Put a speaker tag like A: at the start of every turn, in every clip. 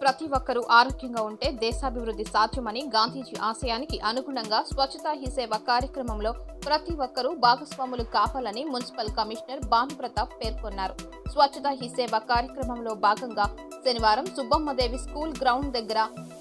A: ప్రతి ఒక్కరూ ఆరోగ్యంగా ఉంటే దేశాభివృద్ధి సాధ్యమని గాంధీజీ ఆశయానికి అనుగుణంగా స్వచ్ఛతా హీ సేవ కార్యక్రమంలో ప్రతి ఒక్కరూ భాగస్వాములు కావాలని మున్సిపల్ కమిషనర్ భానుప్రతాప్ పేర్కొన్నారు. స్వచ్ఛతా హీ సేవ కార్యక్రమంలో భాగంగా శనివారం సుబ్బమ్మదేవి స్కూల్ గ్రౌండ్ దగ్గర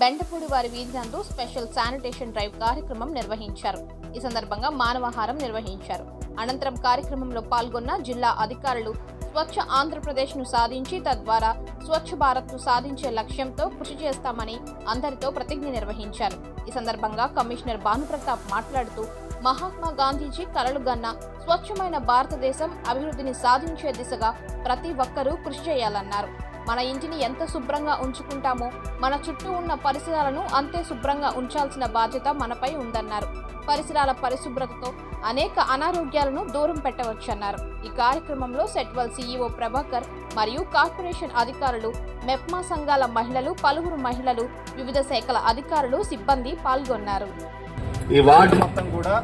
A: బెండపూడి వారి వీధినందు స్పెషల్ శానిటేషన్ డ్రైవ్ కార్యక్రమం నిర్వహించారు. ఈ సందర్భంగా మానవహారం నిర్వహించారు. అనంతరం కార్యక్రమంలో పాల్గొన్న జిల్లా అధికారులు స్వచ్ఛ ఆంధ్రప్రదేశ్ను సాధించి తద్వారా స్వచ్ఛ భారత్ను సాధించే లక్ష్యంతో కృషి చేస్తామని అందరితో ప్రతిజ్ఞ నిర్వహించారు. ఈ సందర్భంగా కమిషనర్ భానుప్రతాప్ మాట్లాడుతూ మహాత్మా గాంధీజీ కలలుగన్న స్వచ్ఛమైన భారతదేశం అభివృద్ధిని సాధించే దిశగా ప్రతి ఒక్కరూ కృషి చేయాలన్నారు. మన ఇంటిని ఎంత శుభ్రంగా ఉంచుకుంటామో మన చుట్టూ ఉన్న పరిసరాలను అంతే శుభ్రంగా ఉంచాల్సిన బాధ్యత మనపై ఉందన్నారు. పరిసరాల పరిశుభ్రతతో అనేక అనారోగ్యాలను దూరం పెట్టవచ్చన్నారు. ఈ కార్యక్రమంలో సెట్వల్ సీఈఓ ప్రభాకర్ మరియు కార్పొరేషన్ అధికారులు మెప్మా సంఘాల మహిళలు పలువురు మహిళలు వివిధ శాఖల అధికారులు సిబ్బంది పాల్గొన్నారు.
B: ఈ వార్డు మొత్తం కూడా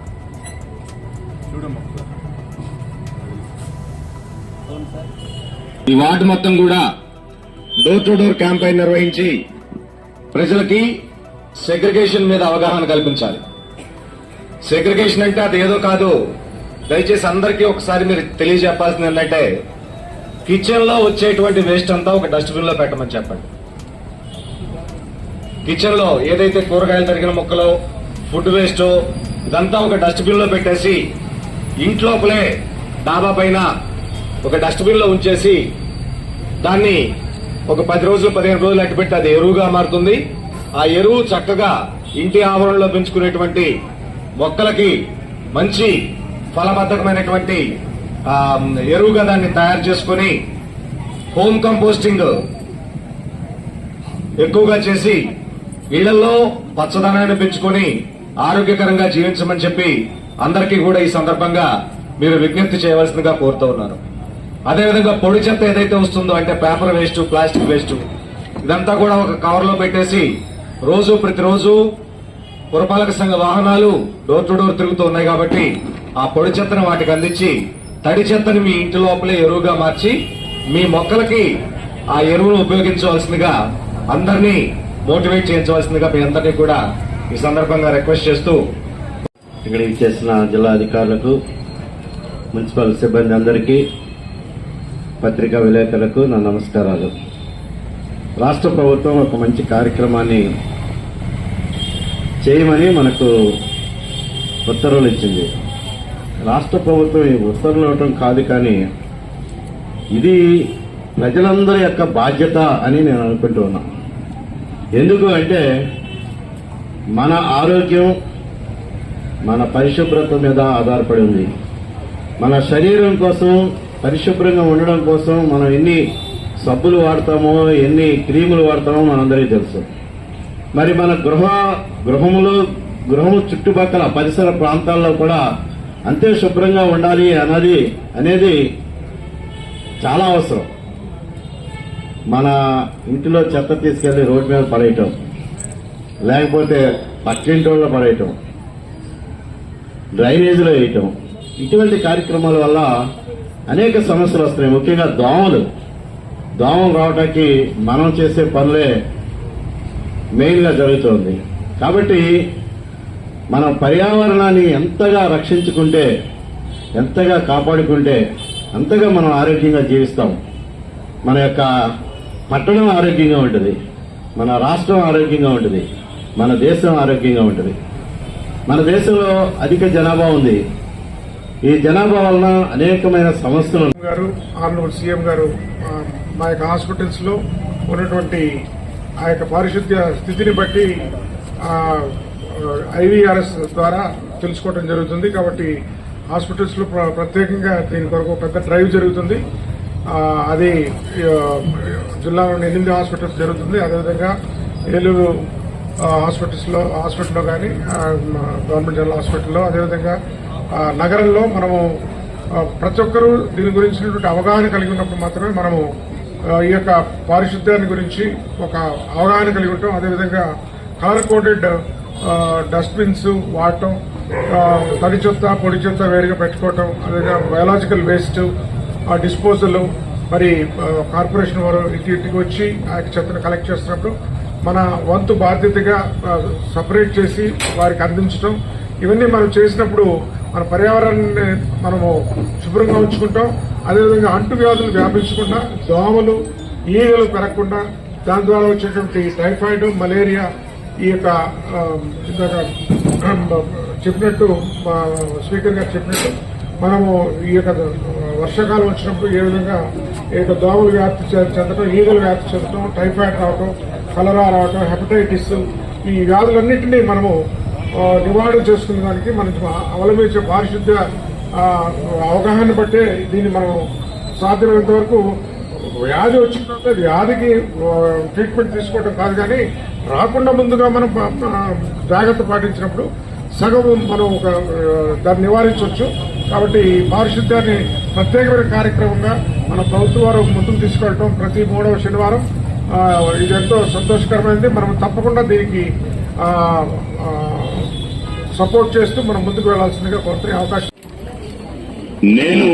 B: ఈ వార్డు మొత్తం కూడా డోర్ టు డోర్ క్యాంపెయిన్ నిర్వహించి ప్రజలకి సెగ్రిగేషన్ మీద అవగాహన కల్పించాలి. సెగ్రిగేషన్ అంటే అది ఏదో కాదు. దయచేసి అందరికీ ఒకసారి మీరు తెలియజెప్పాల్సింది ఏంటంటే కిచెన్లో వచ్చేటువంటి వేస్ట్ అంతా ఒక డస్ట్బిన్లో పెట్టమని చెప్పండి. కిచెన్లో ఏదైతే కూరగాయలు తరిగిన ముక్కలు ఫుడ్ వేస్ట్ ఇదంతా ఒక డస్ట్బిన్లో పెట్టేసి ఇంట్లోపలే డాబా పైన ఒక డస్ట్బిన్లో ఉంచేసి దాన్ని ఒక పది రోజులు పదిహేను రోజులు అట్టు పెట్టి అది ఎరువుగా మారుతుంది. ఆ ఎరువు చక్కగా ఇంటి ఆవరణలో పెంచుకునేటువంటి మొక్కలకి మంచి ఫలబద్ధకమైనటువంటి ఎరువుగా దాన్ని తయారు చేసుకుని హోమ్ కంపోస్టింగ్ ఎక్కువగా చేసి ఇళ్ళలో పచ్చదనాన్ని పెంచుకొని ఆరోగ్యకరంగా జీవించమని చెప్పి అందరికీ కూడా ఈ సందర్భంగా మీరు విజ్ఞప్తి చేయవలసిందిగా కోరుతూ ఉన్నారు అదేవిధంగా పొడి చెత్త ఏదైతే వస్తుందో అంటే పేపర్ వేస్ట్ ప్లాస్టిక్ వేస్ట్ ఇదంతా కూడా ఒక కవర్లో పెట్టేసి రోజు ప్రతిరోజు పురపాలక సంఘ వాహనాలు డోర్ టు డోర్ తిరుగుతూ ఉన్నాయి కాబట్టి ఆ పొడి చెత్తను వాటికి అందించి తడి చెత్తని మీ ఇంటి లోపలే ఎరువుగా మార్చి మీ మొక్కలకి ఆ ఎరువును ఉపయోగించవలసిందిగా అందరినీ మోటివేట్ చేయించవలసిందిగా మీ అందరినీ కూడా ఈ సందర్భంగా రిక్వెస్ట్ చేస్తూ
C: ఇక్కడ ఇచ్చేసిన జిల్లా అధికారులకు మున్సిపల్ సిబ్బంది అందరికీ పత్రికా విలేకరులకు నా నమస్కారాలు. రాష్ట్ర ప్రభుత్వం ఒక మంచి కార్యక్రమాన్ని చేయమని మనకు ఉత్తర్వులు ఇచ్చింది. రాష్ట్ర ప్రభుత్వం ఈ ఉత్తర్వులు ఇవ్వటం కాదు కానీ ఇది ప్రజలందరి యొక్క బాధ్యత అని నేను అనుకుంటూ ఉన్నా. ఎందుకు అంటే మన ఆరోగ్యం మన పరిశుభ్రత మీద ఆధారపడి ఉంది. మన శరీరం కోసం పరిశుభ్రంగా ఉండడం కోసం మనం ఎన్ని సబ్బులు వాడతామో ఎన్ని క్రీములు వాడతామో మనందరికీ తెలుసు. మరి మన గృహ గృహములో గృహము చుట్టుపక్కల పరిసర ప్రాంతాల్లో కూడా అంతే శుభ్రంగా ఉండాలి అన్నది అనేది చాలా అవసరం. మన ఇంటిలో చెత్త తీసుకెళ్ళి రోడ్డు మీద పడేయటం లేకపోతే పక్కింటి వాళ్ళ పడేయటం డ్రైనేజీలో వేయటం ఇటువంటి కార్యక్రమాల వల్ల అనేక సమస్యలు వస్తున్నాయి. ముఖ్యంగా దోమలు. దోమలు రావడానికి మనం చేసే పనులే మెయిన్గా జరుగుతోంది. కాబట్టి మనం పర్యావరణాన్ని ఎంతగా రక్షించుకుంటే ఎంతగా కాపాడుకుంటే అంతగా మనం ఆరోగ్యంగా జీవిస్తాం. మన యొక్క పట్టణం ఆరోగ్యంగా ఉంటుంది. మన రాష్ట్రం ఆరోగ్యంగా ఉంటుంది. మన దేశం ఆరోగ్యంగా ఉంటుంది. మన దేశంలో అధిక జనాభా ఉంది. ఈ జనాభా వలన అనేకమైన సమస్యలు
D: గారు ఆర్నూల్ సీఎం గారు మా యొక్క హాస్పిటల్స్లో ఉన్నటువంటి ఆ యొక్క పారిశుద్ధ్య స్థితిని బట్టి ఐవీఆర్ఎస్ ద్వారా తెలుసుకోవడం జరుగుతుంది. కాబట్టి హాస్పిటల్స్లో ప్ర- ప్రత్యేకంగా దీని కొరకు పెద్ద డ్రైవ్ జరుగుతుంది. అది జిల్లాలోని ఎనిమిది హాస్పిటల్స్ జరుగుతుంది. అదేవిధంగా ఏలూరు హాస్పిటల్స్లో హాస్పిటల్స్లో హాస్పిటల్లో కానీ గవర్నమెంట్ జనరల్ హాస్పిటల్లో అదేవిధంగా నగరంలో మనము ప్రతి ఒక్కరూ దీని గురించినటువంటి అవగాహన కలిగి ఉన్నప్పుడు మాత్రమే మనము ఈ యొక్క పారిశుద్ధ్యాన్ని గురించి ఒక అవగాహన కలిగి ఉంటాం. అదేవిధంగా కలర్ కోటెడ్ డస్ట్బిన్స్ వాడటం తడి చెత్త పొడి చెత్త వేరుగా పెట్టుకోవటం అదేవిధంగా బయాలజికల్ వేస్ట్ డిస్పోజల్ మరి కార్పొరేషన్ వారు ఇంటి ఇంటికి వచ్చి ఆ యొక్క చెత్తను కలెక్ట్ చేస్తున్నప్పుడు మన వంతు బాధ్యతగా సపరేట్ చేసి వారికి అందించడం ఇవన్నీ మనం చేసినప్పుడు మన పర్యావరణాన్ని మనము శుభ్రంగా ఉంచుకుంటాం. అదేవిధంగా అంటువ్యాధులు వ్యాపించకుండా దోమలు ఈగలు పెరగకుండా దాని ద్వారా వచ్చేటువంటి టైఫాయిడ్ మలేరియా ఈ యొక్క ఇందాక చెప్పినట్టు స్పీకర్ గారు చెప్పినట్టు మనము ఈ యొక్క వర్షాకాలం వచ్చినప్పుడు ఏ విధంగా ఈ యొక్క దోమలు వ్యాప్తి చె- చెందడం ఈగలు వ్యాప్తి చెందడం టైఫాయిడ్ రావడం కలరా రావడం హెపటైటిస్ ఈ వ్యాధులన్నింటినీ మనము నివారణ చేసుకునే దానికి మనం అవలంబించే పారిశుద్ధ్య అవగాహన బట్టే దీన్ని మనం సాధ్యమైనంత వరకు వ్యాధి వచ్చిన తర్వాత వ్యాధికి ట్రీట్మెంట్ తీసుకోవడం కాదు కానీ రాకుండా ముందుగా మనం జాగ్రత్త పాటించినప్పుడు సగం మనం ఒక దాన్ని నివారించవచ్చు. కాబట్టి ఈ పారిశుద్ధ్యాన్ని ప్రత్యేకమైన కార్యక్రమంగా మన ప్రభుత్వ వారు ముందుకు తీసుకెళ్ళటం ప్రతి మూడవ శనివారం. ఇది ఎంతో సంతోషకరమైనది. మనం తప్పకుండా దీనికి సపోర్ట్ చేస్తూ మనం ముందుకు వెళ్ళాల్సిందిగా కోరుతున్న అవకాశం
E: నేను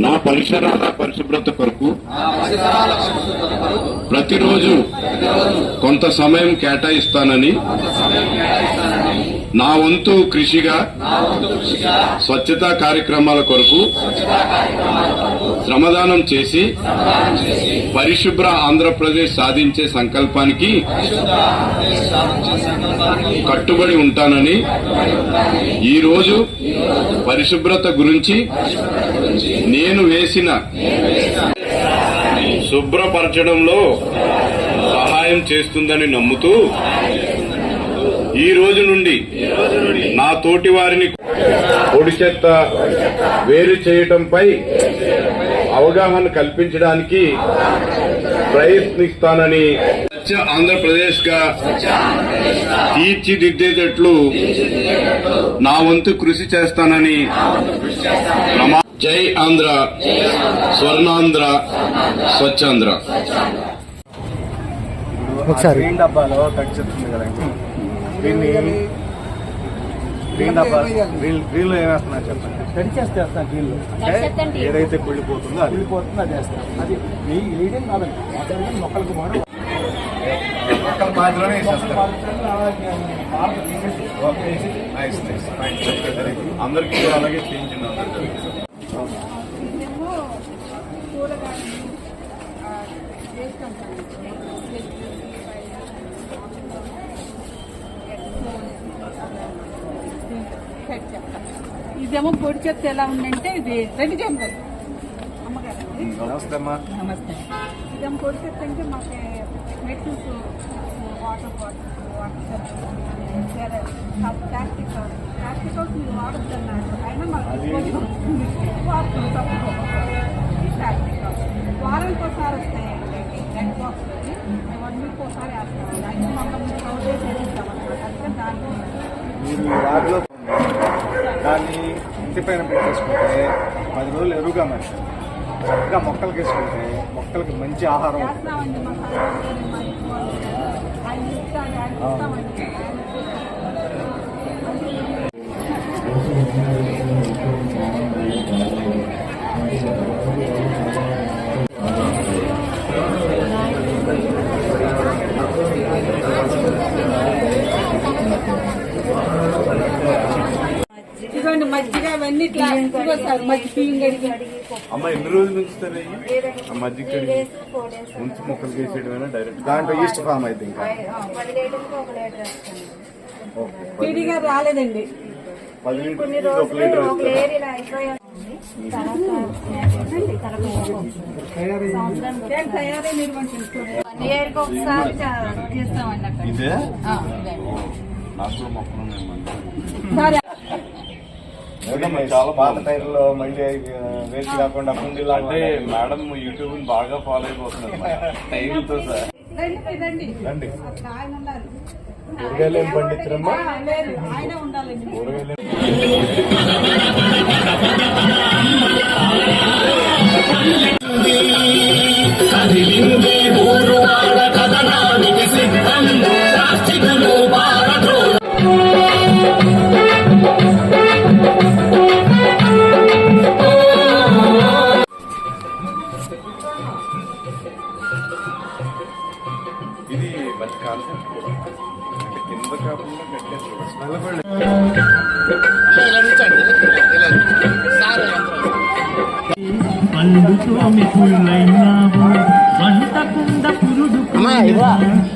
E: నా పరిసరాల పరిశుభ్రత కొరకు ప్రతిరోజు కొంత సమయం కేటాయిస్తానని నా వంతు కృషిగా స్వచ్ఛతా కార్యక్రమాల కొరకు శ్రమదానం చేసి పరిశుభ్ర ఆంధ్రప్రదేశ్ సాధించే సంకల్పానికి కట్టుబడి ఉంటానని ఈ రోజు పరిశుభ్రత గురించి నేను వేసిన శుభ్రపరచడంలో సహాయం చేస్తుందని నమ్ముతూ ఈ రోజు నుండి నా తోటి వారిని పొడి చెత్త వేరు చేయటంపై అవగాహన కల్పించడానికి ప్రయత్నిస్తానని స్వచ్ఛ ఆంధ్రప్రదేశ్గా తీర్చిదిద్దేటట్లు నా వంతు కృషి చేస్తానని జై ఆంధ్ర స్వర్ణాంధ్ర స్వచ్ఛాంధ్ర
F: ఒకసారి.
G: డబ్బాలో తడి చెప్తుంది కదండి దీన్ని గ్రీన్ గ్రీన్ గ్రీన్లో ఏమేస్తున్నారు చెప్పండి తడి చేస్తే వేస్తాను గ్రీన్లో అంటే ఏదైతే కుళ్ళిపోతుందో అది కుళ్ళిపోతుందో అది వేస్తాం అది వేయడం కాదండి మొక్కలకు మాత్రం మొక్కల వేసేస్తారు అందరికీ అలాగే చేయించింది
H: ఇదేమో పొడి చెత్త ఎలా ఉందంటే ఇది రెడ్డి అమ్మగారు
G: నమస్తే అమ్మా.
H: నమస్తే. ఇదేమో పొడి చెత్త అంటే మాకు మెట్రూస్ water bottles water plastic plastic మీరు వాడొద్దన్నారు అయినా మాకు. వాడుతున్నాం తప్పకుండా ఈ ప్లాస్టిక్ కవర్స్ వారానికి ఒకసారి వస్తాయండి రెడ్ బాక్స్ వన్ వీక్ ఒకసారి వేస్తామండి అయితే మమ్మల్ని కవర్ చేసి వేసిస్తామన్నమాట అంటే దాంట్లో
G: మీరు ఈ వాటిలో దాన్ని ఇంటి పైన పెట్టేసుకుంటే పది రోజులు ఎరువుగా మరి. చక్కగా మొక్కలకి వేసుకుంటే మొక్కలకి మంచి ఆహారం
H: ఇదిగో సార్ మజ్జిగ బియ్యం గడిగి
G: అమ్మ ఎన్ని రోజులు ఉంచుతారు అయ్యి? ఆ మజ్జిగ కడిగి ఉంచి మొక్కలకి వేసేయడమేనా? డైరెక్ట్ దాంట్లో ఈస్ట్ ఫామ్ అయితే ఇంకా. ఓకే.
H: పీడీ గారు రాలేదండి.
G: ఒక
H: ఒకసారి చేస్తామండి అక్కడ.
G: నాకు
H: సరే.
G: చాలా పాత టైర్లో మళ్ళీ వేస్ట్ కాకుండా ముందు అంటే మేడం యూట్యూబ్ బాగా ఫాలో అయిపోతున్నారు టైర్లతో సార్.
H: రండి
G: కూరగాయలు పండించరమ్మా? కూరగాయలు అది కింద కాకుండా కట్టేసి స్మెల్ కూడా
I: పండుతోని పుల్లైనావు వంటకుండ పురుడు. పొయ్యిలోనని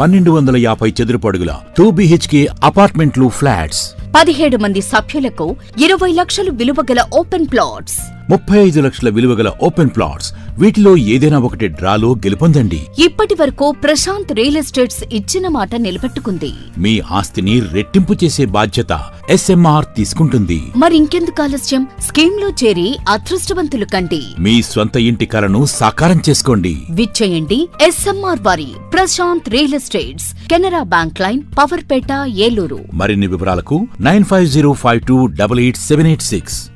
J: పన్నెండు వందల యాభై చదురపడుగుల టూ బిహెచ్కే అపార్ట్మెంట్లు ఫ్లాట్స్.
K: పదిహేడు మంది సభ్యులకు ఇరవై లక్షలు విలువ గల ఓపెన్ ప్లాట్స్.
J: ముప్పై ఐదు లక్షల విలువ గల ఓపెన్ ప్లాట్స్. వీటిలో ఏదైనా ఒకటి డ్రాలో గెలుపొందండి.
K: ఇప్పటి వరకు ప్రశాంత్ రియల్ ఎస్టేట్స్ ఇచ్చిన మాట నిలబెట్టుకుంది.
J: మీ ఆస్తిని రెట్టింపు చేసే బాధ్యత ఎస్ఎంఆర్ తీసుకుంటుంది.
K: మరింకెందుకు ఆలస్యం? స్కీమ్లో చేరి అదృష్టవంతులు కండి.
J: మీ స్వంత ఇంటి కలను సాకారం చేసుకోండి.
K: విచ్చేయండి ఎస్ఎంఆర్ వారి Prashant real estates Canara bank line Powerpet Eluru.
J: మరిన్ని వివరాలకు 9505287886